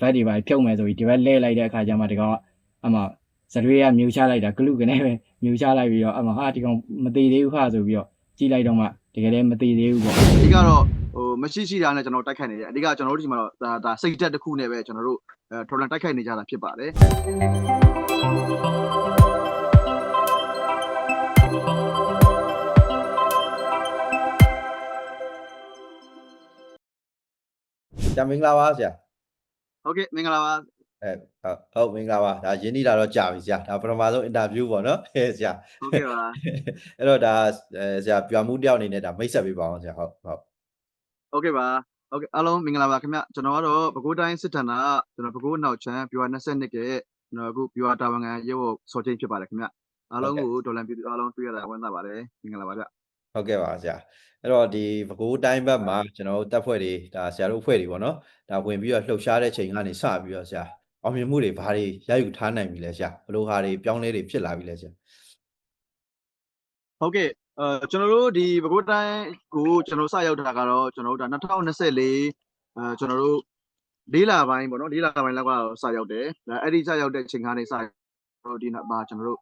ဘက်တွေပါဖြုတ်မယ်ဆိုပြီးဒီဘက်လဲလိုက်တဲ့အခါကျမှဒီကောင်ကအမှဇရွေးကမြူချလိုက်တာဂလူကနေပဲမြူချလိုက်ပြီးတော့အမှဟာဒီကောင်မသေးသေးဘူးဟာဆိုပြီးတော့ကြည့်လိုက်တော့မှတကယ်လည်းမသေးသေးဘူးပေါ့အဓိကတော့ဟိုမရှိရှိတာနဲ့ကျွန်တော်တိုက်ခိုက်နေတယ်အဓိကကျွန်တော်တို့ဒီမှာတော့ဒါဒါစိတ်တက်တစ်ခုနဲ့ပဲကျွန်တော်တို့အဲထော်လန်တိုက်ခိုက်နေကြတာဖြစ်ပါတယ်ဆရာမင်္ဂလာပါဆရာ ဟုတ်ကဲ့မင်္ဂလာပါအဲဟုတ်ဟုတ်မင်္ဂလာပါဒါရင်းနှီးတာတော့ကြာပြီဆရာဒါပထမဆုံးအင်တာဗျူးပေါ့နော်အဲဆရာဟုတ်ကဲ့ပါအဲ့တော့ဒါအဲဆရာပြမှုတယောက်အနေနဲ့ဒါမိတ်ဆက်ပေးပါအောင်ဆရာဟုတ်ဟုတ်ဟုတ်ကဲ့ပါဟုတ်ကဲ့အားလုံးမင်္ဂလာပါခင်ဗျကျွန်တော်ကတော့ပဲခူးတိုင်းစစ်ဌာနကျွန်တော်ပဲခူးနောက်ချမ်းပြွာ22ကကျွန်တော်အခုပြွာတာဝန်ခံရုပ်ဆော်ချင်းဖြစ်ပါတယ်ခင်ဗျအားလုံးကိုဒေါ်လန်ပြည်သူအားလုံးတွေ့ရတာဝမ်းသာပါတယ်မင်္ဂလာပါဗျ ဟုတ်ကဲ့ပါဆရာအဲ့တော့ဒီပဲခူးတိုင်းဘက်မှာကျွန်တော်တို့တပ်ဖွဲ့တွေဒါဆရာတို့အဖွဲ့တွေပေါ့နော်ဒါဝင်ပြီးတော့လှုပ်ရှားတဲ့ချိန်ကနေစပြီးတော့ဆရာအောင်မြင်မှုတွေဘာတွေရယူထားနိုင်ပြီလဲဆရာဘယ်လိုဟာတွေပြောင်းလဲတွေဖြစ်လာပြီလဲဆရာဟုတ်ကဲ့အဲကျွန်တော်တို့ဒီပဲခူးတိုင်းကိုကျွန်တော်စရောက်တာကတော့ကျွန်တော်တို့ဒါ2024အဲကျွန်တော်တို့လေးလပိုင်းပေါ့နော်လေးလပိုင်းလောက်ကစရောက်တယ်ဒါအဲ့ဒီစရောက်တဲ့ချိန်ကနေစတော့ဒီမှာကျွန်တော်တို့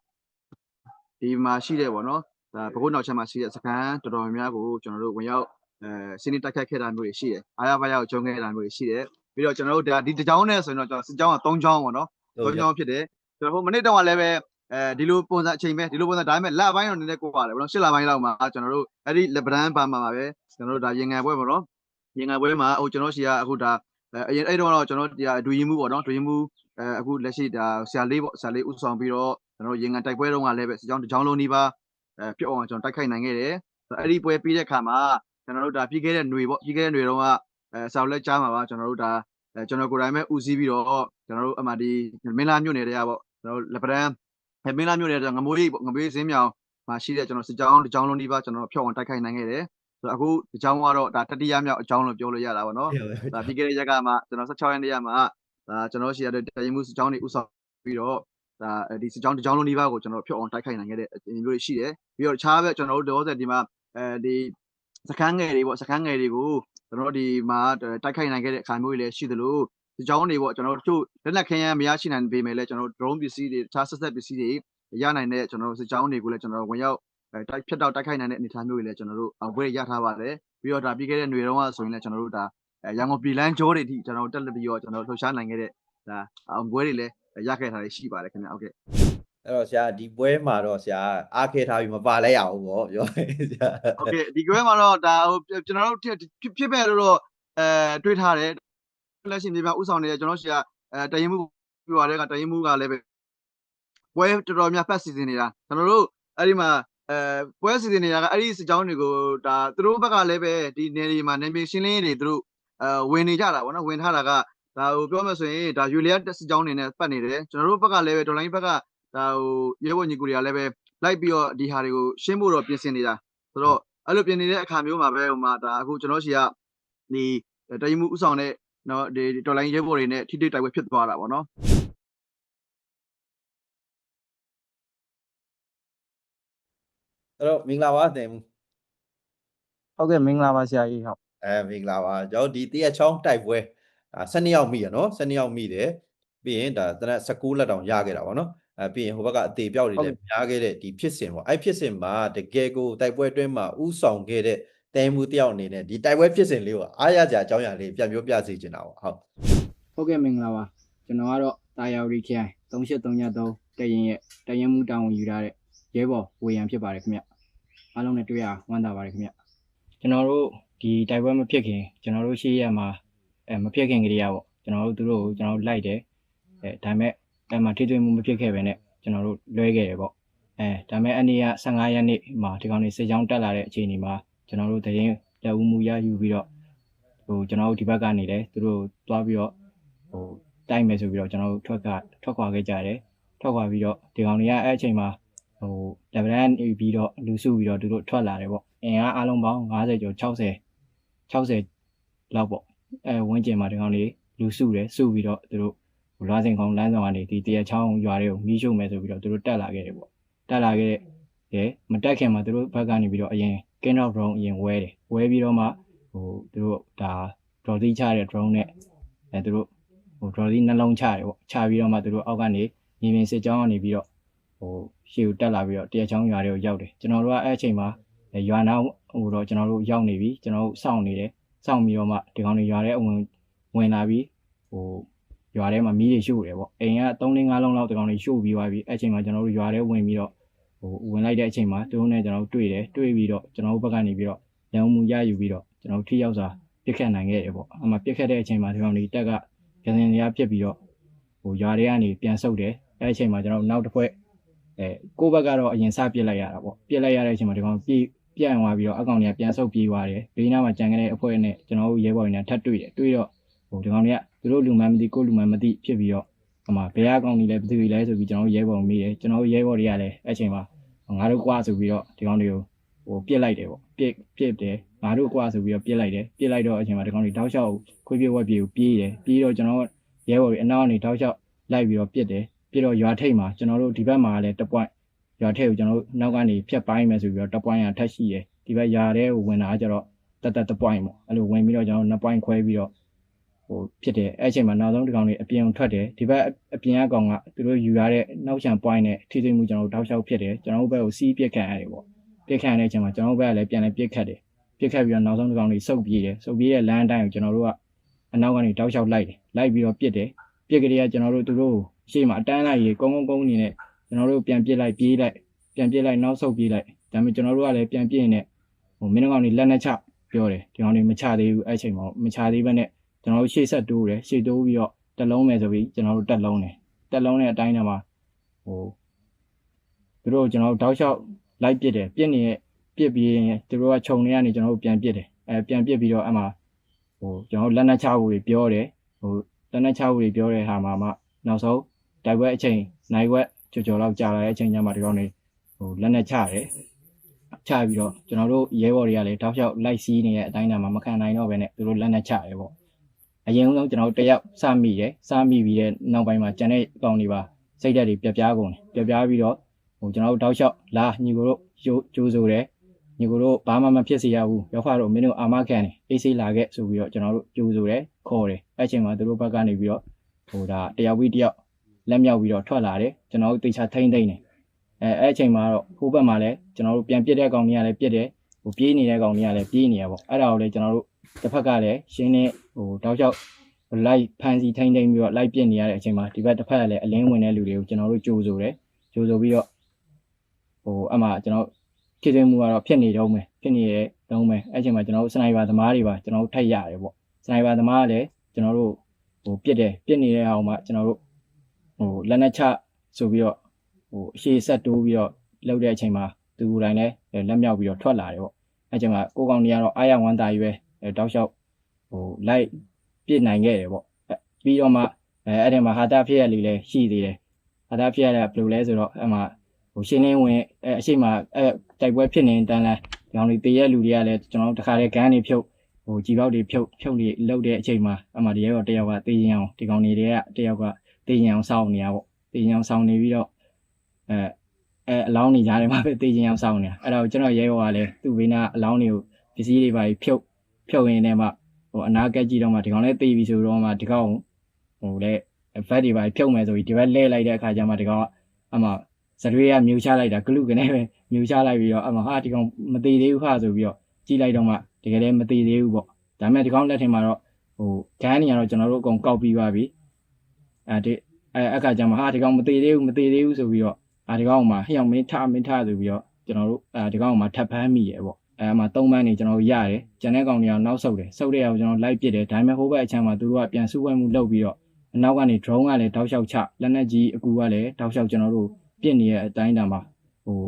ဒီမှာရှိတဲ့ပေါ့နော် ဒါပဲခူးနောက်ချက်မှာရှိတဲ့စကန်တော်တော်များများကိုကျွန်တော်တို့ဝင်ရောက်အဲစီးနေတက်ခတ်ခဲ့တာမျိုးတွေရှိတယ်အားရပါရကိုကျုံခဲ့တာမျိုးတွေရှိတယ်ပြီးတော့ကျွန်တော်တို့ဒါဒီတစ်ကြောင်းနဲ့ဆိုရင်တော့ကျွန်တော်စစ်ကြောင်းက3ကြောင်းပေါ့နော်သုံးချောင်းဖြစ်တယ်ကျွန်တော်ဟိုမနေ့တုန်းကလည်းပဲအဲဒီလိုပုံစံအချိန်ပဲဒီလိုပုံစံဒါပေမဲ့လပိုင်းတော့နည်းနည်းကိုပါတယ်ဗောနော်ရှစ်လပိုင်းလောက်မှာကျွန်တော်တို့အဲ့ဒီလက်ပဒန်းပါမှာပါပဲကျွန်တော်တို့ဒါရင်ငံပွဲဗောနော်ရင်ငံပွဲမှာဟိုကျွန်တော်ရှိကအခုဒါအရင်အဲ့တုန်းကတော့ကျွန်တော်ဒီဒူရင်မှုဗောနော်ဒူရင်မှုအဲအခုလက်ရှိဒါဆရာလေးဗောဆရာလေးဥဆောင်ပြီးတော့ကျွန်တော်ရင်ငံတိုက်ပွဲတုန်းကလည်းပဲစကြောင်းတစ်ကြောင်းလုံးဒီပါ အဲပြတ်အောင်ကျွန်တော်တိုက်ခိုက်နိုင်ခဲ့တယ်အဲ့ဒီပွဲပြီးတဲ့ခါမှာကျွန်တော်တို့ဒါပြီးခဲ့တဲ့ຫນွေဗောပြီးခဲ့တဲ့ຫນွေတုန်းကအဲဆောက်လက်ကြားမှာပါကျွန်တော်တို့ဒါအဲကျွန်တော်ကိုယ်တိုင်ပဲဦးစီးပြီးတော့ကျွန်တော်တို့အမှဒီမင်းလာမြို့နယ်တွေကဗော ကျွန်တော်လက်ပတန်းအဲမင်းလာမျိုးတဲ့ငမိုးရိပ်ပေါ့ငမိုးရိပ်စင်းမြောင်မှာရှိတဲ့ကျွန်တော်စစ်ကြောင်းတစ်ကြောင်းလုံးဒီပါကျွန်တော်ဖြောက်အောင်တိုက်ခိုက်နိုင်ခဲ့တယ်ဆိုတော့အခုဒီကြောင်းကတော့ဒါတတိယမြောက်အကြောင်းလို့ပြောလို့ရတာပါနော်ဒါပြီးခဲ့တဲ့ရက်ကမှကျွန်တော်16ရက်နေ့ကမှဒါကျွန်တော်ရှိရတဲ့တရင်မှုစစ်ကြောင်းတွေဥဆောင်ပြီးတော့ ဒါဒီစစ်ကြောင်းတစ်ကြောင်းလုံးဒီပါကိုကျွန်တော်ဖြောက်အောင်တိုက်ခိုက်နိုင်ခဲ့တဲ့အနေမျိုးတွေရှိတယ်ပြီးတော့တခြားဘက်ကျွန်တော်တို့တော့ဒီမှာအဲဒီစကန်းငယ်တွေပေါ့စကန်းငယ်တွေကိုကျွန်တော်ဒီမှာတိုက်ခိုက်နိုင်ခဲ့တဲ့အခါမျိုးတွေလည်းရှိသလိုဒီကြောင်းတွေပေါ့ကျွန်တော်တို့လက်လက်ခင်းရမရရှိနိုင်ပေမဲ့လည်းကျွန်တော်တို့ drone ပစ္စည်းတွေတခြားဆက်ဆက်ပစ္စည်းတွေရနိုင်တဲ့ကျွန်တော်တို့စစ်ကြောင်းတွေကိုလည်းကျွန်တော်တို့ဝင်ရောက်အဲတိုက်ဖြတ်တော့တိုက်ခိုက်နိုင်တဲ့အနေအထားမျိုးတွေလည်းကျွန်တော်တို့အဝဲရထားပါတယ်ပြီးတော့ဒါပြီးခဲ့တဲ့ຫນွေတုန်းကဆိုရင်လည်းကျွန်တော်တို့ဒါအဲရန်ကုန်ပြည်လန်းဂျိုးတွေအထိကျွန်တော်တို့တက်လက်ပြီးတော့ကျွန်တော်တို့လှုပ်ရှားနိုင်ခဲ့တဲ့ဒါအောင်ပွဲတွေလည်း ရခဲ့တာတွေရှိပါတယ်ခင်ဗျဟုတ်ကဲ့အဲ့တော့ဆရာဒီပွဲမှာတော့ဆရာအားခဲထားပြီးမပါလဲရအောင်ပေါ့ပြောဆရာဟုတ်ကဲ့ဒီပွဲမှာတော့ဒါဟိုကျွန်တော်တို့ဖြစ်ပဲလို့တော့အဲတွေးထားတယ်လက်ရှိမြေမှာဥဆောင်နေတဲ့ကျွန်တော်ရှိကအဲတရင်မှုပြွာတဲ့ကတရင်မှုကလည်းပဲပွဲတော်တော်များဖတ်စီစဉ်နေတာကျွန်တော်တို့အဲ့ဒီမှာအဲပွဲစီစဉ်နေတာကအဲ့ဒီစကြောင်းတွေကိုဒါသူတို့ဘက်ကလည်းပဲဒီနယ်ဒီမှာနေမရှင်းလင်းတွေသူတို့အဲဝင်နေကြတာဗောနော်ဝင်ထားတာက ဒါဟိုပြောမှဆိုရင်ဒါယူလီယာစစ်ကြောင်းနေနဲ့ပတ်နေတယ်ကျွန်တော်တို့ဘက်ကလည်းပဲဒေါ်လိုင်းဘက်ကဒါဟိုရဲဘော်ညီကူတွေကလည်းပဲလိုက်ပြီးတော့ဒီဟာတွေကိုရှင်းဖို့တော့ပြင်ဆင်နေတာဆိုတော့အဲ့လိုပြင်နေတဲ့အခါမျိုးမှာပဲဟိုမှာဒါအခုကျွန်တော်ရှိကဒီတရင်မှုဥဆောင်တဲ့နော်ဒီတော်လိုင်းရဲဘော်တွေနဲ့ထိတိတ်တိုက်ပွဲဖြစ်သွားတာပေါ့နော်အဲ့တော့မင်္ဂလာပါတင်မှုဟုတ်ကဲ့မင်္ဂလာပါဆရာကြီးဟုတ်အဲမင်္ဂလာပါကျွန်တော်ဒီတရက်ချောင်းတိုက်ပွဲ ဒါ12ယောက်မိရနော်12ယောက်မိတယ်ပြီးရင်ဒါတနက်16လက်တောင်ရခဲ့တာပေါ့နော်အဲပြီးရင်ဟိုဘက်ကအသေးပြောက်တွေလည်းများခဲ့တဲ့ဒီဖြစ်စဉ်ပေါ့အဲ့ဖြစ်စဉ်မှာတကယ်ကိုတိုက်ပွဲအတွင်းမှာဥဆောင်ခဲ့တဲ့တဲမှုတယောက်အနေနဲ့ဒီတိုက်ပွဲဖြစ်စဉ်လေးကိုအားရကြအကြောင်းအရာလေးပြန်ပြောပြစေချင်တာပေါ့ဟုတ်ဟုတ်ကဲ့မင်္ဂလာပါကျွန်တော်ကတော့တာယာရီခိုင်3833တရင်ရဲ့တရင်မှုတောင်းဝန်ယူထားတဲ့ရဲဘော်ဝေယံဖြစ်ပါတယ်ခင်ဗျအားလုံးနဲ့တွေ့ရဝမ်းသာပါတယ်ခင်ဗျကျွန်တော်တို့ဒီတိုက်ပွဲမဖြစ်ခင်ကျွန်တော်တို့ရှိရမှာ အဲမဖြစ်ခင်ကလေးရပေါ့ကျွန်တော်တို့သူတို့ကိုကျွန်တော်တို့လိုက်တယ်အဲဒါပေမဲ့အဲ့မှာထိတွေ့မှုမဖြစ်ခဲ့ပဲနဲ့ကျွန်တော်တို့လွဲခဲ့တယ်ပေါ့အဲဒါပေမဲ့အနည်းက15ရက်နေ့မှာဒီကောင်လေးစစ်ကြောင်းတက်လာတဲ့အခြေအနေမှာကျွန်တော်တို့တရင်လက်ဦးမှုရယူပြီးတော့ဟိုကျွန်တော်တို့ဒီဘက်ကနေလည်းသူတို့တွားပြီးတော့ဟိုတိုက်မယ်ဆိုပြီးတော့ကျွန်တော်တို့ထွက်ကထွက်ခွာခဲ့ကြတယ်ထွက်ခွာပြီးတော့ဒီကောင်တွေကအဲ့အချိန်မှာဟို level နေပြီးတော့လူစုပြီးတော့သူတို့ထွက်လာတယ်ပေါ့အင်အားအလုံးပေါင်း50ကျော်60 60လောက်ပေါ့ အဲဝင်းကျင်မှာဒီကောင်တွေလူစုတယ်စုပြီးတော့သူတို့ဟိုလွားစင်ကောင်လမ်းဆောင်ကနေဒီတရချောင်းရွာတွေကိုမီးရှို့မယ်ဆိုပြီးတော့သူတို့တက်လာခဲ့တယ်ပေါ့တက်လာခဲ့တဲ့မတက်ခင်မှာသူတို့ဘက်ကနေပြီးတော့အရင် king of drone အရင်ဝဲတယ်ဝဲပြီးတော့မှဟိုသူတို့ဒါ draw တိချတဲ့ drone နဲ့အဲသူတို့ဟိုဒေါ်လာနှလုံးချတယ်ပေါ့ချပြီးတော့မှသူတို့အောက်ကနေမြေပြင်စစ်ကြောင်းကနေပြီးတော့ဟိုရှေ့ကိုတက်လာပြီးတော့တရားချောင်းရွာတွေကိုရောက်တယ်ကျွန်တော်တို့ကအဲ့အချိန်မှာရွာနာဟိုတော့ကျွန်တော်တို့ရောက်နေပြီကျွန်တော်တို့စောင့်နေတယ် စောင့်ပြီးတော့မှဒီကောင်တွေရွာထဲဝင်ဝင်လာပြီးဟိုရွာထဲမှာမီးတွေရှို့တယ်ပေါ့အိမ်က3 4 5လုံးလောက်ဒီကောင်တွေရှို့ပြီးသွားပြီအဲ့အချိန်မှာကျွန်တော်တို့ရွာထဲဝင်ပြီးတော့ဟိုဝင်လိုက်တဲ့အချိန်မှာသူတို့နဲ့ကျွန်တော်တို့တွေ့တယ်တွေ့ပြီးတော့ကျွန်တော်တို့ဘက်ကနေပြီးတော့ရန်မှုရယူပြီးတော့ကျွန်တော်တို့ထိရောက်စွာပြစ်ခတ်နိုင်ခဲ့တယ်ပေါ့အမှပြစ်ခတ်တဲ့အချိန်မှာဒီကောင်တွေတက်ကပြန်စင်ရပြစ်ပြီးတော့ဟိုရွာတွေကနေပြန်ဆုတ်တယ်အဲ့အချိန်မှာကျွန်တော်တို့နောက်တစ်ဖွဲ့အဲကိုယ့်ဘက်ကတော့အရင်စပြစ်လိုက်ရတာပေါ့ပြစ်လိုက်ရတဲ့အချိန်မှာဒီကောင်ပြေး ပြန့်သွားပြီးတော့အကောင်တွေကပြန်ဆုတ်ပြေးသွားတယ်ဘေးနားမှာကြံခဲ့တဲ့အဖွဲ့နဲ့ကျွန်တော်တို့ရဲဘော်တွေနဲ့ထပ်တွေ့တယ်တွေ့တော့ဟိုဒီကောင်တွေကသူတို့လူမှန်းမသိကိုယ်လူမှန်းမသိဖြစ်ပြီးတော့အမှဘယ်အကောင်တွေလဲဘယ်သူတွေလဲဆိုပြီးကျွန်တော်တို့ရဲဘော်မေးတယ်ကျွန်တော်တို့ရဲဘော်တွေကလည်းအဲ့အချိန်မှာငါတို့ကွာဆိုပြီးတော့ဒီကောင်တွေကိုဟိုပြစ်လိုက်တယ်ပေါ့ပြစ်ပြစ်တယ်ငါတို့ကွာဆိုပြီးတော့ပြစ်လိုက်တယ်ပြစ်လိုက်တော့အချိန်မှာဒီကောင်တွေတောက်လျှောက်ခွေးပြေးဝက်ပြေးကိုပြေးတယ်ပြေးတော့ကျွန်တော်ရဲဘော်တွေအနောက်ကနေတောက်လျှောက်လိုက်ပြီးတော့ပြစ်တယ်ပြစ်တော့ရွာထိတ်မှာကျွန်တော်တို့ဒီဘက်မှာလည်းတစ်ပွိုင်း ရွာထိတ်ကိုကျွန်တော်တို့နောက်ကနေဖြတ်ပိုင်းမယ်ဆိုပြီးတော့တစ်ပွိုင်းရထက်ရှိတယ်ဒီဘက်ယာတဲ့ကိုဝင်လာကြတော့တက်တက်တစ်ပွိုင်းပေါ့အဲ့လိုဝင်ပြီးတော့ကျွန်တော်နှစ်ပွိုင်းခွဲပြီးတော့ဟိုဖြစ်တယ်အဲ့အချိန်မှာနောက်ဆုံးဒီကောင်တွေအပြင်ထွက်တယ်ဒီဘက်အပြင်ကကောင်ကသူတို့ယူရတဲ့နောက်ချန်ပွိုင်းနဲ့ထိသိမှုကျွန်တော်တို့တောက်လျှောက်ဖြစ်တယ်ကျွန်တော်တို့ဘက်ကိုစီးပြစ်ခံရတယ်ပေါ့ပြစ်ခံရတဲ့အချိန်မှာကျွန်တော်တို့ဘက်ကလည်းပြန်လဲပြစ်ခတ်တယ်ပြစ်ခတ်ပြီးတော့နောက်ဆုံးဒီကောင်တွေစုပ်ပြေးတယ်စုပ်ပြေးတဲ့လမ်းအတိုင်းကိုကျွန်တော်တို့ကအနောက်ကနေတောက်လျှောက်လိုက်တယ်လိုက်ပြီးတော့ပြစ်တယ်ပြစ်ကြတဲ့ကကျွန်တော်တို့သူတို့ရှေ့မှာအတန်းလိုက်ရေကုန်းကုန်းကုန်းနေနဲ့ ကျွန်တော်တို့ပြန်ပြစ်လိုက်ပြေးလိုက်ပြန်ပြစ်လိုက်နောက်ဆုပ်ပြေးလိုက်ဒါပေမဲ့ကျွန်တော်တို့ကလည်းပြန်ပြစ်နေဟိုမင်းတို့ကောင်တွေလက်နဲ့ချပြောတယ်ဒီကောင်တွေမချသေးဘူးအဲ့ချိန်မှာမချသေးဘဲနဲ့ကျွန်တော်တို့ရှေ့ဆက်တိုးတယ်ရှေ့တိုးပြီးတော့တက်လုံးမယ်ဆိုပြီးကျွန်တော်တို့တက်လုံးတယ်တက်လုံးတဲ့အတိုင်းထဲမှာဟိုသူတို့ကျွန်တော်တို့တောက်လျှောက်လိုက်ပစ်တယ်ပြစ်နေပြစ်ပြီးရင်သူတို့ကခြုံနေရနေကျွန်တော်တို့ပြန်ပစ်တယ်အဲပြန်ပစ်ပြီးတော့အမှဟိုကျွန်တော်တို့လက်နဲ့ချဖို့တွေပြောတယ်ဟိုလက်နဲ့ချဖို့တွေပြောတဲ့ဟာမှာမှနောက်ဆုံးတိုက်ပွဲအချိန်နိုင်ဝက် ကြော်ကြော်လောက်ကြာလာတဲ့အချိန်ကျမှဒီကောင်တွေဟိုလက်နဲ့ချတယ်ချပြီးတော့ကျွန်တော်တို့ရဲဘော်တွေကလည်းတောက်လျှောက်လိုက်စီးနေတဲ့အတိုင်းအတာမှာမခံနိုင်တော့ဘဲနဲ့သူတို့လက်နဲ့ချတယ်ပေါ့အရင်ဆုံးကျွန်တော်တို့တယောက်စမိတယ်စမိပြီးတဲ့နောက်ပိုင်းမှာကျန်တဲ့ကောင်တွေပါစိတ်ဓာတ်တွေပြပြားကုန်တယ်ပြပြားပြီးတော့ဟိုကျွန်တော်တို့တောက်လျှောက်လာညီကိုတို့ကြိုးကြိုးဆိုတယ်ညီကိုတို့ဘာမှမဖြစ်စေရဘူးရောက်ဖားတော့မင်းတို့အာမခံတယ်အေးဆေးလာခဲ့ဆိုပြီးတော့ကျွန်တော်တို့ကြိုးဆိုတယ်ခေါ်တယ်အဲ့ချိန်မှာသူတို့ဘက်ကနေပြီးတော့ဟိုဒါတယောက်ပြီးတယောက် လက်မြောက်ပြီးတော့ထွက်လာတယ်ကျွန်တော်တို့တိတ်ချထိမ့်သိမ့်တယ်အဲအဲ့အချိန်မှာတော့ဟိုဘက်မှာလည်းကျွန်တော်တို့ပြန်ပြစ်တဲ့ကောင်တွေကလည်းပြစ်တယ်ဟိုပြေးနေတဲ့ကောင်တွေကလည်းပြေးနေရပေါ့အဲ့ဒါကိုလည်းကျွန်တော်တို့တစ်ဖက်ကလည်းရှင်းနေဟိုတောက်လျှောက်လိုက်ဖန်စီထိမ့်သိမ့်ပြီးတော့လိုက်ပြစ်နေရတဲ့အချိန်မှာဒီဘက်တစ်ဖက်ကလည်းအလင်းဝင်တဲ့လူတွေကိုကျွန်တော်တို့ကြိုးဆိုတယ်ကြိုးဆိုပြီးတော့ဟိုအမှကျွန်တော်ဖြစ်နေမှုကတော့ဖြစ်နေတော့မယ်ဖြစ်နေရဲ့တုံးမယ်အဲ့ချိန်မှာကျွန်တော်တို့စနိုက်ပါသမားတွေပါကျွန်တော်တို့ထိုက်ရတယ်ပေါ့စနိုက်ပါသမားကလည်းကျွန်တော်တို့ဟိုပြစ်တယ်ပြစ်နေတဲ့အောင်မှကျွန်တော်တို့ ဟိုလက်နက်ချဆိုပြီးတော့ဟိုအရှိဆက်တိုးပြီးတော့လှုပ်တဲ့အချိန်မှာသူကိုယ်တိုင်လည်းလက်မြောက်ပြီးတော့ထွက်လာတယ်ပေါ့အဲ့ချိန်မှာကိုကောင်တွေကတော့အားရဝမ်းသာကြီးပဲတောက်လျှောက်ဟိုလိုက်ပြစ်နိုင်ခဲ့တယ်ပေါ့ပြီးတော့မှအဲအဲ့ဒီမှာဟာတာဖြစ်ရလေးလည်းရှိသေးတယ်ဟာတာဖြစ်ရတဲ့ဘယ်လိုလဲဆိုတော့အဲ့မှာဟိုရှင်းလင်းဝင်အဲအရှိမအဲတိုက်ပွဲဖြစ်နေတန်းလဲဒီအောင်လေးတည့်ရဲ့လူတွေကလည်းကျွန်တော်တို့တခါတည်းဂန်းတွေဖြုတ်ဟိုကြီးပေါက်တွေဖြုတ်ဖြုတ်လေးလှုပ်တဲ့အချိန်မှာအမှတည်းရောတယောက်ကတေးရင်အောင်ဒီကောင်တွေတွေကတယောက်က တေးရင်အောင်စောင့်နေရပေါ့တေးရင်အောင်စောင့်နေပြီးတော့အဲအဲအလောင်းနေကြတယ်မှာပဲတေးရင်အောင်စောင့်နေတာအဲ့ဒါကိုကျွန်တော်ရဲဘော်ကလည်းသူ့ဘေးနားအလောင်းတွေကိုပစ္စည်းတွေပါဖြုတ်ဖြုတ်ရင်းနဲ့မှဟိုအနာကက်ကြည့်တော့မှဒီကောင်လည်းတေးပြီဆိုတော့မှဒီကောင်ဟိုလေဗတ်တွေပါဖြုတ်မယ်ဆိုပြီးဒီဘက်လဲလိုက်တဲ့အခါကျမှဒီကောင်ကအမှဇရွေးကမြူချလိုက်တာဂလူကနေပဲမြူချလိုက်ပြီးတော့အမဟာဒီကောင်မသေးသေးဘူးဟာဆိုပြီးတော့ကြည့်လိုက်တော့မှတကယ်လည်းမသေးသေးဘူးပေါ့ဒါပေမဲ့ဒီကောင်လက်ထင်မှာတော့ဟိုဂန်းနေရတော့ကျွန်တော်တို့အကုန်ကောက်ပြီးပါပြီ အဲဒီအဲအခါကျမှဟာဒီကောင်မသေးသေးဘူးမသေးသေးဘူးဆိုပြီးတော့အာဒီကောင်မှဟျောင်မင်းထမင်းထဆိုပြီးတော့ကျွန်တော်တို့အဲဒီကောင်မှထပ်ဖမ်းမိရပေါ့အဲမှာသုံးပန်းနေကျွန်တော်တို့ရတယ်ကျန်တဲ့ကောင်တွေကနောက်ဆုတ်တယ်ဆုတ်တဲ့အောင်ကျွန်တော်လိုက်ပစ်တယ်ဒါပေမဲ့ဟိုဘက်အချမ်းမှာသူတို့ကပြန်စုဝဲမှုလုပ်ပြီးတော့အနောက်ကနေ drone ကလည်းတောက်လျှောက်ချလက်နက်ကြီးအကူကလည်းတောက်လျှောက်ကျွန်တော်တို့ပြစ်နေတဲ့အတိုင်းတာမှာဟို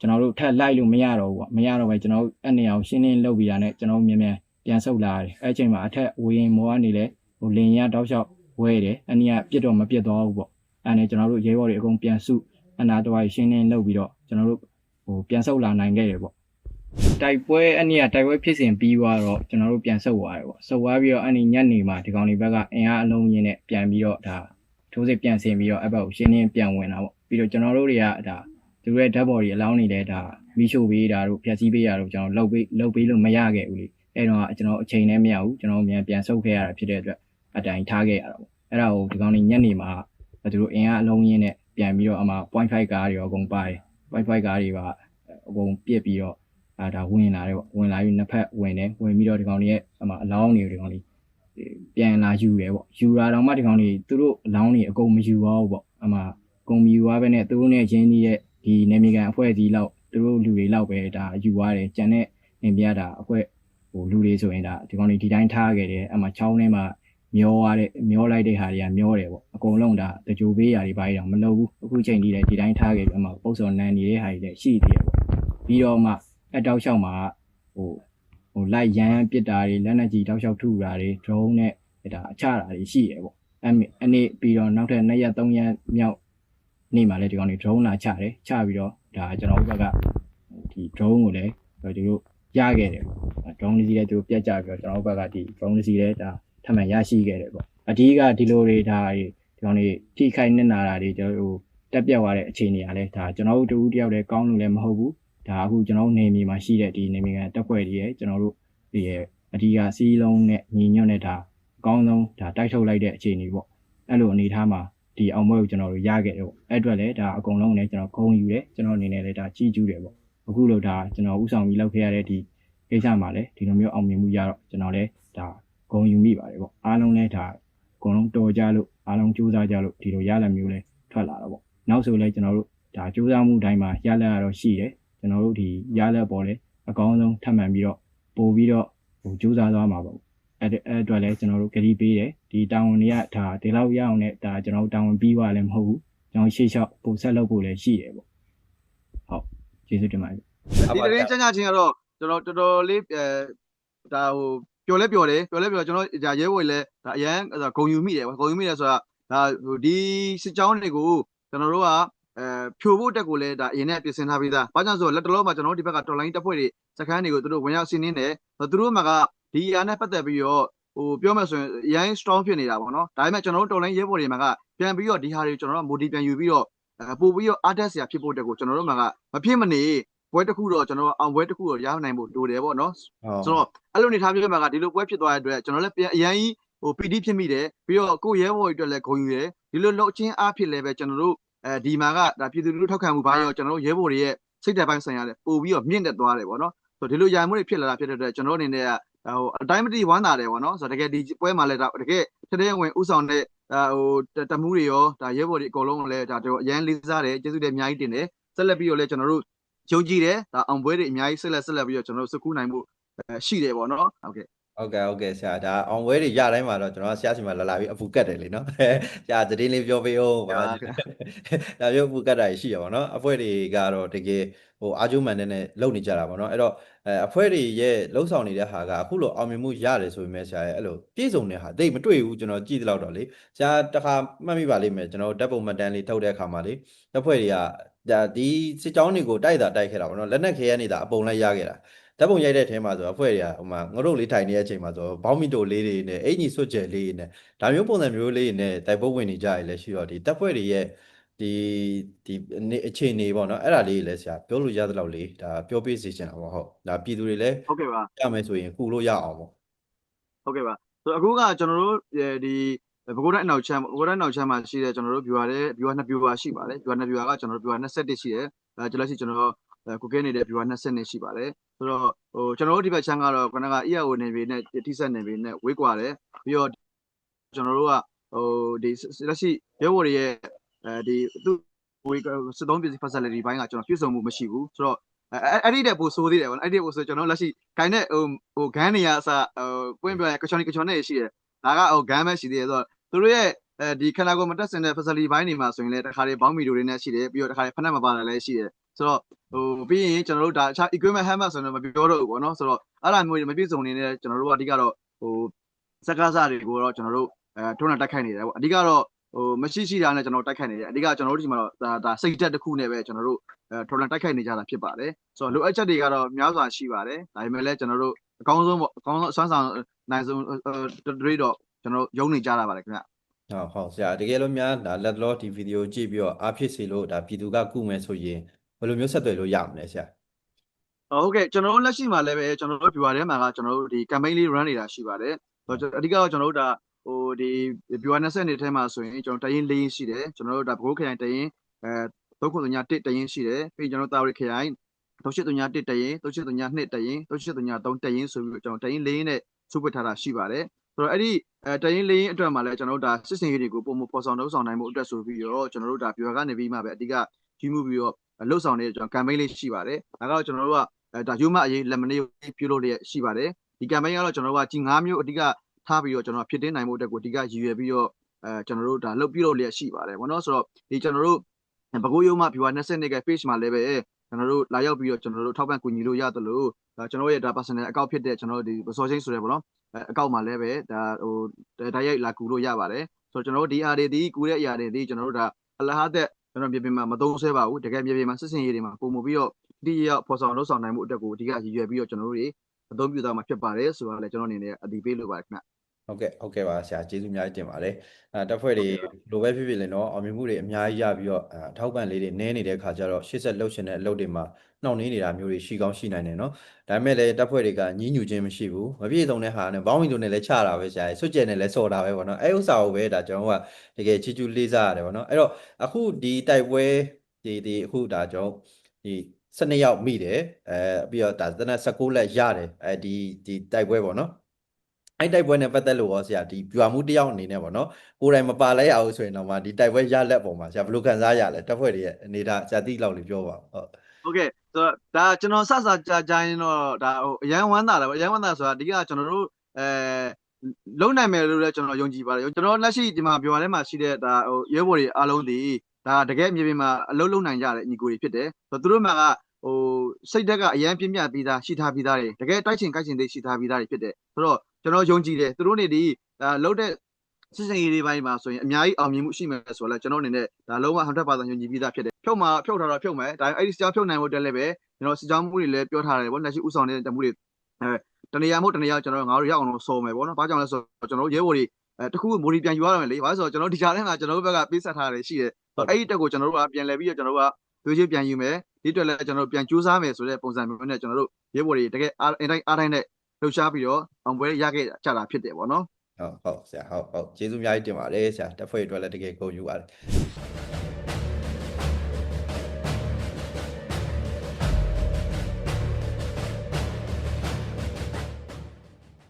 ကျွန်တော်တို့ထက်လိုက်လို့မရတော့ဘူးပေါ့မရတော့ပဲကျွန်တော်တို့အဲ့နေအောင်ရှင်းလင်းလုပ်ပြီးတာနဲ့ကျွန်တော်တို့မြန်မြန်ပြန်ဆုတ်လာရတယ်အဲ့အချိန်မှာအထက်ဝင်းမောကနေလဲဟိုလင်ရတောက်လျှောက် ဝဲတယ်အနည်းကပြစ်တော့မပြစ်တော့ဘူးပေါ့အဲ့နဲ့ကျွန်တော်တို့ရဲဘော်တွေအကုန်ပြန်စုအနာတော်ရှင်းလင်းလုပ်ပြီးတော့ကျွန်တော်တို့ဟိုပြန်ဆုတ်လာနိုင်ခဲ့တယ်ပေါ့တိုက်ပွဲအနည်းကတိုက်ပွဲဖြစ်စဉ်ပြီးသွားတော့ကျွန်တော်တို့ပြန်ဆုတ်သွားတယ်ပေါ့ဆုတ်သွားပြီးတော့အဲ့ဒီညနေမှာဒီကောင်တွေဘက်ကအင်အားအလုံးရင်းနဲ့ပြန်ပြီးတော့ဒါထိုးစစ်ပြန်ဆင်ပြီးတော့အဲ့ဘက်ကိုရှင်းလင်းပြန်ဝင်တာပေါ့ပြီးတော့ကျွန်တော်တို့တွေကဒါသူတို့ရဲ့ဓာတ်ပေါ်ကြီးအလောင်းနေတဲ့ဒါမီးရှို့ပေးတာတို့ဖြတ်စည်းပေးတာတို့ကျွန်တော်လုပ်ပေးလုပ်ပေးလို့မရခဲ့ဘူးလေအဲ့တော့ကျွန်တော်အချိန်နဲ့မရဘူးကျွန်တော်မြန်ပြန်ဆုတ်ခဲ့ရတာဖြစ်တဲ့အတွက်အတိုင်းထားခဲ့ရတာပေါ့ အဲ့ဒါကိုဒီကောင်လေးညနေမှာသူတို့အင်အားအလုံးရင်းနဲ့ပြန်ပြီးတော့အမှ0.5ကားတွေရောအကုန်ပါတယ်0.5ကားတွေပါအကုန်ပြစ်ပြီးတော့အာဒါဝင်လာတယ်ပေါ့ဝင်လာပြီးနှစ်ဖက်ဝင်တယ်ဝင်ပြီးတော့ဒီကောင်လေးရဲ့အမှအလောင်းတွေကိုဒီကောင်လေးပြန်လာယူတယ်ပေါ့ယူလာတော့မှဒီကောင်လေးသူတို့အလောင်းတွေအကုန်မယူပါဘူးပေါ့အမှကုန်မယူသွားပဲနဲ့သူတို့နဲ့ချင်းကြီးရဲ့ဒီနေမီကန်အဖွဲ့အစည်းလောက်သူတို့လူတွေလောက်ပဲဒါယူသွားတယ်ကြံတဲ့နေပြတာအဖွဲ့ဟိုလူတွေဆိုရင်ဒါဒီကောင်လေးဒီတိုင်းထားခဲ့တယ်အမှချောင်းထဲမှာ မျောရတဲ့မျောလိုက်တဲ့ဟာတွေကမျောတယ်ပေါ့အကုန်လုံးဒါတကြိုပေးရာတွေဘာတွေတော့မလုပ်ဘူးအခုချိန်ကြီးလည်းဒီတိုင်းထားခဲ့ပြီးအမှပုတ်စော်နန်းနေတဲ့ဟာတွေလည်းရှိသေးတယ်ပေါ့ပြီးတော့မှအတောက်လျှောက်မှာဟိုဟိုလိုက်ရမ်းပစ်တာတွေလက်နက်ကြီးတောက်လျှောက်ထုတာတွေ drone နဲ့ဒါအချတာတွေရှိရပေါ့အဲ့အနေပြီးတော့နောက်ထပ်2ရက်3ရက်မြောက်နေ့မှာလည်းဒီကောင်တွေ drone လာချတယ်ချပြီးတော့ဒါကျွန်တော်တို့ဘက်ကဒီ drone ကိုလည်းဒီလိုရခဲ့တယ်ပေါ့ drone လေးစီးလည်းသူတို့ပြတ်ကြပြီးတော့ကျွန်တော်တို့ဘက်ကဒီ drone လေးစီးလည်းဒါ ထပ်မံရရှိခဲ့တယ်ပေါ့အဓိကဒီလိုတွေဒါဒီကောင်တွေထိခိုက်နေတာတာတွေကျွန်တော်တို့တက်ပြတ်သွားတဲ့အခြေအနေကလည်းဒါကျွန်တော်တို့တူတယောက်တည်းကောင်းလို့လည်းမဟုတ်ဘူးဒါအခုကျွန်တော်နေမြေမှာရှိတဲ့ဒီနေမြေကတက်ဖွဲ့တွေရဲ့ကျွန်တော်တို့ဒီရဲ့အဓိကစီးလုံးနဲ့ညီညွတ်တဲ့ဒါအကောင်းဆုံးဒါတိုက်ထုတ်လိုက်တဲ့အခြေအနေပေါ့အဲ့လိုအနေထားမှာဒီအောင်ပွဲကိုကျွန်တော်တို့ရခဲ့တယ်ပေါ့အဲ့အတွက်လည်းဒါအကုန်လုံးလည်းကျွန်တော်ဂုဏ်ယူတယ်ကျွန်တော်အနေနဲ့လည်းဒါကြီးကျူးတယ်ပေါ့အခုလို့ဒါကျွန်တော်ဥဆောင်ပြီးလောက်ခဲ့ရတဲ့ဒီကိစ္စမှာလည်းဒီလိုမျိုးအောင်မြင်မှုရတော့ကျွန်တော်လည်းဒါ ဂုဏ်ယူမိပါတယ်ပေါ့အားလုံးလည်းဒါအကုန်လုံးတော်ကြလို့အားလုံးကြိုးစားကြလို့ဒီလိုရလမျိုးလည်းထွက်လာတော့ပေါ့နောက်ဆိုလည်းကျွန်တော်တို့ဒါကြိုးစားမှုတိုင်းမှာရလရတော့ရှိတယ်ကျွန်တော်တို့ဒီရလက်ပေါ်လည်းအကောင်းဆုံးထပ်မံပြီးတော့ပို့ပြီးတော့ဟိုကြိုးစားသွားမှာပေါ့အဲ့အဲ့အတွက်လည်းကျွန်တော်တို့ကြတိပေးတယ်ဒီတာဝန်တွေကဒါဒီလောက်ရအောင်နဲ့ဒါကျွန်တော်တို့တာဝန်ပြီးသွားလည်းမဟုတ်ဘူးကျွန်တော်ရှေ့လျှောက်ပို့ဆက်လုပ်ဖို့လည်းရှိတယ်ပေါ့ဟုတ်ကျေးဇူးတင်ပါတယ်ဒီတရင်ချမ်းချချင်းကတော့ကျွန်တော်တော်တော်လေးအဲဒါဟို ပျော်လဲပျော်တယ်ပျော်လဲပျော်ကျွန်တော်ဒါရဲဝေလဲဒါအရန်ဂုံယူမိတယ်ဂုံယူမိတယ်ဆိုတာဒါဟိုဒီစစ်ကြောင်းတွေကိုကျွန်တော်တို့ကအဲဖြိုဖို့တက်ကိုလဲဒါအရင်နဲ့ပြင်ဆင်ထားပြီးသား။ဘာကြောင့်ဆိုလက်တလုံးမှာကျွန်တော်တို့ဒီဘက်ကတော်လိုင်းတက်ဖွဲ့တွေစခန်းတွေကိုသူတို့ဝင်ရောက်စီးနင်းတယ်။သူတို့မှာကဒီအရာနဲ့ပတ်သက်ပြီးတော့ဟိုပြောမှဆိုရင်အရင် strong ဖြစ်နေတာပေါ့နော်။ဒါပေမဲ့ကျွန်တော်တို့တော်လိုင်းရဲဘော်တွေမှာကပြန်ပြီးတော့ဒီဟာတွေကျွန်တော်တို့ motivate ပြန်ယူပြီးတော့အဲပို့ပြီးတော့အားတက်စရာဖြစ်ဖို့တက်ကိုကျွန်တော်တို့မှာကမဖြစ်မနေ ပွဲတစ်ခုတော့ကျွန်တော်အောင်ပွဲတစ်ခုတော့ရနိုင်ဖို့လိုတယ်ပေါ့နော်။ဆိုတော့အဲ့လိုနေထားပြီးမှကဒီလိုပွဲဖြစ်သွားတဲ့အတွက်ကျွန်တော်လည်းပြန်အရင်ကြီးဟို PD ဖြစ်မိတယ်ပြီးတော့ကိုရဲဘော်တွေအတွက်လည်းဂုဏ်ယူတယ်ဒီလိုလှုပ်ချင်းအားဖြစ်လည်းပဲကျွန်တော်တို့အဲဒီမှာကဒါပြည်သူလူထုထောက်ခံမှုဘာရောကျွန်တော်တို့ရဲဘော်တွေရဲ့စိတ်ဓာတ်ပိုင်းဆိုင်ရာလည်းပို့ပြီးတော့မြင့်တက်သွားတယ်ပေါ့နော်ဆိုတော့ဒီလိုရန်မှုတွေဖြစ်လာတာဖြစ်တဲ့အတွက်ကျွန်တော်တို့အနေနဲ့ကဟိုအတိုင်းမတိဝမ်းသာတယ်ပေါ့နော်ဆိုတော့တကယ်ဒီပွဲမှာလည်းဒါတကယ်တကယ်ဝင်ဥဆောင်တဲ့ဟိုတမှုတွေရောဒါရဲဘော်တွေအကုန်လုံးလည်းဒါတော့အရန်လေးစားတယ်ကျေးဇူးတင်အများကြီးတင်တယ်ဆက်လက်ပြီးတော့လည်းကျွန်တော်တို့ ယုံကြည်တယ်ဒါအောင်ပွဲတွေအများကြီးဆက်လက်ဆက်လက်ပြီးတော့ကျွန်တော်တို့စကူးနိုင်မှုရှိတယ်ပေါ့နော်ဟုတ်ကဲ့ဟုတ်ကဲ့ဟုတ်ကဲ့ဆရာဒါအောင်ဝဲတွေရတိုင်းမှာတော့ကျွန်တော်ဆရာစီမှာလာလာပြီးအပူကတ်တယ်လေနော်ဆရာတည်င်းလေးပြောပေးအောင်ပါဒါပြောအပူကတ်တာရှိရပါတော့အဖွဲ့တွေကတော့တကယ်ဟိုအာကျုံမှန်တဲ့နဲ့လုပ်နေကြတာပေါ့နော်အဲ့တော့အဲအဖွဲ့တွေရဲ့လှုပ်ဆောင်နေတဲ့ဟာကအခုလိုအောင်မြင်မှုရတယ်ဆိုပေမဲ့ဆရာရဲ့အဲ့လိုပြည့်စုံတဲ့ဟာတိတ်မတွေ့ဘူးကျွန်တော်ကြည့်သလောက်တော့လေဆရာတခါမှတ်မိပါလိမ့်မယ်ကျွန်တော်ဓာတ်ပုံမှတ်တမ်းလေးထုတ်တဲ့အခါမှာလေအဖွဲ့တွေက ဒါဒီစစ်ကြောင်းတွေကိုတိုက်တာတိုက်ခဲ့တာပေါ့နော်လက်နက်ခဲရနေတာအပုံလိုက်ရခဲ့တာဓာတ်ပုံရိုက်တဲ့အထဲမှာဆိုအဖွဲ့တွေကဟိုမှာငရုတ်လေးထိုင်နေတဲ့အချိန်မှာဆိုဘောင်းမီတိုလေးတွေနဲ့အင်ကြီးဆွတ်ကျယ်လေးတွေနဲ့ဒါမျိုးပုံစံမျိုးလေးတွေနဲ့တိုက်ပွဲဝင်နေကြရလဲရှိတော့ဒီတပ်ဖွဲ့တွေရဲ့ဒီဒီအခြေအနေပေါ့နော်အဲ့ဒါလေးလည်းဆရာပြောလို့ရသလောက်လေးဒါပြောပြစေချင်တာပေါ့ဟုတ်ဒါပြည်သူတွေလည်းဟုတ်ကဲ့ပါရမယ်ဆိုရင်ကူလို့ရအောင်ပေါ့ဟုတ်ကဲ့ပါဆိုတော့အခုကကျွန်တော်တို့ဒီ ဘကိုးတိုင်းအနောက်ချမ်းဘကိုးတိုင်းအနောက်ချမ်းမှာရှိတဲ့ကျွန်တော်တို့ viewer တဲ့ viewer နှစ် viewer ရှိပါတယ် viewer နှစ် viewer ကကျွန်တော်တို့ viewer 21ရှိတယ်အဲကျွန်တော်ရှိကျွန်တော်ကိုကဲနေတဲ့ viewer 20ရှိပါတယ်ဆိုတော့ဟိုကျွန်တော်တို့ဒီဘက်ချမ်းကတော့ခဏက EAO နေပြီနဲ့တိဆက်နေပြီနဲ့ဝေးကွာတယ်ပြီးတော့ကျွန်တော်တို့ကဟိုဒီလက်ရှိရဲဘော်တွေရဲ့အဲဒီသူဝေးစစ်သုံးပစ္စည်း facility ဘိုင်းကကျွန်တော်ပြည့်စုံမှုမရှိဘူးဆိုတော့အဲ့အဲ့ဒီတဲ့ပိုဆိုးသေးတယ်ဗောနော်အဲ့ဒီပိုဆိုကျွန်တော်လက်ရှိခိုင်းတဲ့ဟိုဟိုဂန်းနေရအစဟိုပွင့်ပြရကချော်နီကချော်နေရှိတယ် ဒါကဟိုဂန်းပဲရှိသေးတယ်ဆိုတော့သူတို့ရဲ့အဲဒီခန္ဓာကိုယ်မတက်စင်တဲ့ facility ဘိုင်းတွေမှာဆိုရင်လည်းတခါလေဘောင်းမီတိုတွေနဲ့ရှိတယ်ပြီးတော့တခါလေဖက်နှက်မပါတယ်လည်းရှိတယ်ဆိုတော့ဟိုပြီးရင်ကျွန်တော်တို့ဒါအခြား equipment hammer ဆိုတော့မပြောတော့ဘူးဗောနော်ဆိုတော့အဲ့ဒါမျိုးတွေမပြည့်စုံနေတဲ့ကျွန်တော်တို့ကအဓိကတော့ဟိုစကားစားတွေကိုတော့ကျွန်တော်တို့အဲထုံးတာတိုက်ခိုက်နေတယ်ဗောအဓိကတော့ဟိုမရှိရှိတာနဲ့ကျွန်တော်တိုက်ခိုက်နေတယ်အဓိကကျွန်တော်တို့ဒီမှာတော့ဒါဒါစိတ်တက်တစ်ခုနဲ့ပဲကျွန်တော်တို့အဲထုံးတာတိုက်ခိုက်နေကြတာဖြစ်ပါတယ်ဆိုတော့လိုအပ်ချက်တွေကတော့များစွာရှိပါတယ်ဒါပေမဲ့လည်းကျွန်တော်တို့အကောင်းဆုံးပေါ့အကောင်းဆုံးအစွမ်းဆောင် နိုင်ဆုံးတွေတော့ကျွန်တော်ယုံနေကြတာပါတယ်ခင်ဗျဟုတ်ဟုတ်ဆရာတကယ်လို့များဒါလက်လောဒီဗီဒီယိုကြည့်ပြီးတော့အားဖြစ်စေလို့ဒါပြည်သူကကုမယ်ဆိုရင်ဘယ်လိုမျိုးဆက်သွယ်လို့ရမလဲဆရာဟုတ်ကဲ့ကျွန်တော်တို့လက်ရှိမှာလည်းပဲကျွန်တော်တို့ viewer ထဲမှာကကျွန်တော်တို့ဒီ campaign လေး run နေတာရှိပါတယ်ဆိုတော့အဓိကတော့ကျွန်တော်တို့ဒါဟိုဒီဗျူဟာ20နှစ်ထဲမှာဆိုရင်ကျွန်တော်တရင်၄ရင်းရှိတယ်ကျွန်တော်တို့ဒါဘကိုးခရိုင်တရင်အဲ3931တရင်ရှိတယ်ပြီးကျွန်တော်တာဝရီခရိုင်3831တရင်3832တရင်3833တရင်ဆိုပြီးကျွန်တော်တရင်၄ရင်းနဲ့ စုပွတ်ထားတာရှိပါတယ်ဆိုတော့အဲ့ဒီအဲတရင်၄ရင်းအတွက်မှာလည်းကျွန်တော်တို့ဒါစစ်စင်ရေးတွေကိုပုံမပေါ်ဆောင်လုပ်ဆောင်နိုင်မှုအတွက်ဆိုပြီးတော့ကျွန်တော်တို့ဒါဗျူဟာကနေပြီးမှပဲအဓိကကြီးမှုပြီးတော့လှုပ်ဆောင်နေတဲ့ကျွန်တော် campaign လေးရှိပါတယ်ဒါကတော့ကျွန်တော်တို့ကအဲဒါယူမအရေးလက်မနေပြုလုပ်လျက်ရှိပါတယ်ဒီ campaign ကတော့ကျွန်တော်တို့ကကြီး၅မျိုးအဓိကထားပြီးတော့ကျွန်တော်ဖြစ်တင်းနိုင်မှုအတွက်ကိုအဓိကရည်ရွယ်ပြီးတော့အဲကျွန်တော်တို့ဒါလုပ်ပြီးတော့လျက်ရှိပါတယ်ဘောနော်ဆိုတော့ဒီကျွန်တော်တို့ဘကိုးရုံးမှာ viewer 20နှစ်က page မှာလည်းပဲကျွန်တော်တို့လာရောက်ပြီးတော့ကျွန်တော်တို့ထောက်ပံ့ကူညီလို့ရသလိုဒါ ကျွန်တော်ရဲ့ဒါ personal account ဖြစ်တဲ့ကျွန်တော်တို့ဒီ resource chain ဆိုရဲဘောနော်အဲ account မှာလည်းပဲဒါဟိုတိုက်ရိုက်လာကူလို့ရပါတယ်ဆိုတော့ကျွန်တော်တို့ဒီအားတွေဒီကူတဲ့အရာတွေဒီကျွန်တော်တို့ဒါအလဟာသက်ကျွန်တော်မြေပြင်မှာမသုံးဆွဲပါဘူးတကယ်မြေပြင်မှာစစ်စင်ရေးတွေမှာပုံမပြီးတော့ဒီရောက်ဖော်ဆောင်လုပ်ဆောင်နိုင်မှုအတွက်ကိုအဓိကရည်ရွယ်ပြီးတော့ကျွန်တော်တို့တွေအသုံးပြုသွားမှာဖြစ်ပါတယ်ဆိုတော့လည်းကျွန်တော်အနေနဲ့အတည်ပြုလို့ပါတယ်ခင်ဗျ ဟုတ်ကဲ့ဟုတ်ကဲ့ပါဆရာကျေးဇူးအများကြီးတင်ပါတယ်အဲတပ်ဖွဲ့တွေလိုပဲဖြစ်ဖြစ်လေနော်အောင်မြင်မှုတွေအများကြီးရပြီးတော့အထောက်ပံ့လေးတွေနည်းနေတဲ့ခါကျတော့ရှေ့ဆက်လှုပ်ရှင်တဲ့အလုပ်တွေမှာနှောင့်နှေးနေတာမျိုးတွေရှိကောင်းရှိနိုင်တယ်နော်ဒါပေမဲ့လည်းတပ်ဖွဲ့တွေကညှဉ်းညူခြင်းမရှိဘူးမပြည့်စုံတဲ့ဟာနဲ့ဘောင်းဝီတို့နဲ့လည်းချတာပဲဆရာဆွတ်ကျဲနဲ့လည်းစော်တာပဲပေါ့နော်အဲဥစ္စာကိုပဲဒါကျွန်တော်ကတကယ်ချီချူလေးစားရတယ်ပေါ့နော်အဲ့တော့အခုဒီတိုက်ပွဲဒီဒီအခုဒါကျွန်တော်ဒီ12ရောက်မိတယ်အဲပြီးတော့ဒါတနက်16လက်ရတယ်အဲဒီဒီတိုက်ပွဲပေါ့နော် အဲ့တိုက်ပွဲနဲ့ပတ်သက်လို့ရောဆရာဒီပြွာမှုတစ်ယောက်အနေနဲ့ပေါ့နော်ကိုယ်တိုင်မပါလဲရအောင်ဆိုရင်တော့မှဒီတိုက်ပွဲရလက်ပေါ်မှာဆရာဘယ်လိုခံစားရလဲတပ်ဖွဲ့တွေရဲ့အနေဒါဆရာတိလောက်လေးပြောပါဦးဟုတ်ဟုတ်ကဲ့ဆိုတော့ဒါကျွန်တော်စစကြာကြာရင်တော့ဒါဟိုအရန်ဝမ်းသာတယ်ပေါ့အရန်ဝမ်းသာဆိုတာအဓိကကျွန်တော်တို့အဲလုံနိုင်မယ်လို့လည်းကျွန်တော်ယုံကြည်ပါတယ်ကျွန်တော်လက်ရှိဒီမှာပြောရထဲမှာရှိတဲ့ဒါဟိုရဲဘော်တွေအားလုံးဒီဒါတကယ်မြေပြင်မှာအလုံးလုံးနိုင်ကြတဲ့ညီကိုတွေဖြစ်တယ်ဆိုတော့သူတို့မှာကဟိုစိတ်ဓာတ်ကအရန်ပြင်းပြပြီးသားရှိထားပြီးသားတွေတကယ်တိုက်ချင်ကြိုက်ချင်တွေရှိထားပြီးသားတွေဖြစ်တယ်ဆိုတော့ ကျွန်တော်ယုံကြည်တယ်သူတို့နေဒီဒါလုံးတဲ့စစ်စင်ရေးတွေပိုင်းမှာဆိုရင်အများကြီးအောင်မြင်မှုရှိမယ်ဆိုတော့လည်းကျွန်တော်အနေနဲ့ဒါလုံးဝ100%ယုံကြည်ပြီးသားဖြစ်တယ်ဖြုတ်မှာဖြုတ်ထားတော့ဖြုတ်မယ်ဒါအဲ့ဒီစကြောင်းဖြုတ်နိုင်ဖို့တက်လည်းပဲကျွန်တော်စစ်ကြောင်းမှုတွေလည်းပြောထားတယ်ဗောလက်ရှိဥဆောင်နေတဲ့တမှုတွေအဲတနေရာမို့တနေရာကျွန်တော်ငါတို့ရအောင်လို့စော်မယ်ဗောနော်ဘာကြောင့်လဲဆိုတော့ကျွန်တော်တို့ရဲဘော်တွေအဲတခုခုမိုဒီပြန်ယူရတော့မယ်လေဘာလို့ဆိုတော့ကျွန်တော်ဒီကြားထဲမှာကျွန်တော်တို့ဘက်ကပေးဆက်ထားတယ်ရှိတယ်အဲ့ဒီတက်ကိုကျွန်တော်တို့ကပြန်လဲပြီးတော့ကျွန်တော်တို့ကသွေးချင်းပြန်ယူမယ်ဒီအတွက်လည်းကျွန်တော်တို့ပြန်ကြိုးစားမယ်ဆိုတဲ့ပုံစံမျိုးနဲ့ကျွန်တော်တို့ရဲဘော်တွေတကယ်အားအတိုင်းအားတိုင်းနဲ့ လှုပ်ရှားပြီးတော့အောင်ပွဲရခဲ့ကြတာဖြစ်တယ်ဗောနော်ဟုတ်ဟုတ်ဆရာဟုတ်ဟုတ်ကျေးဇူးအများကြီးတင်ပါတယ်ဆရာတပ်ဖွဲ့တွေအတွက်လည်းတကယ်ကိုယူပါတယ်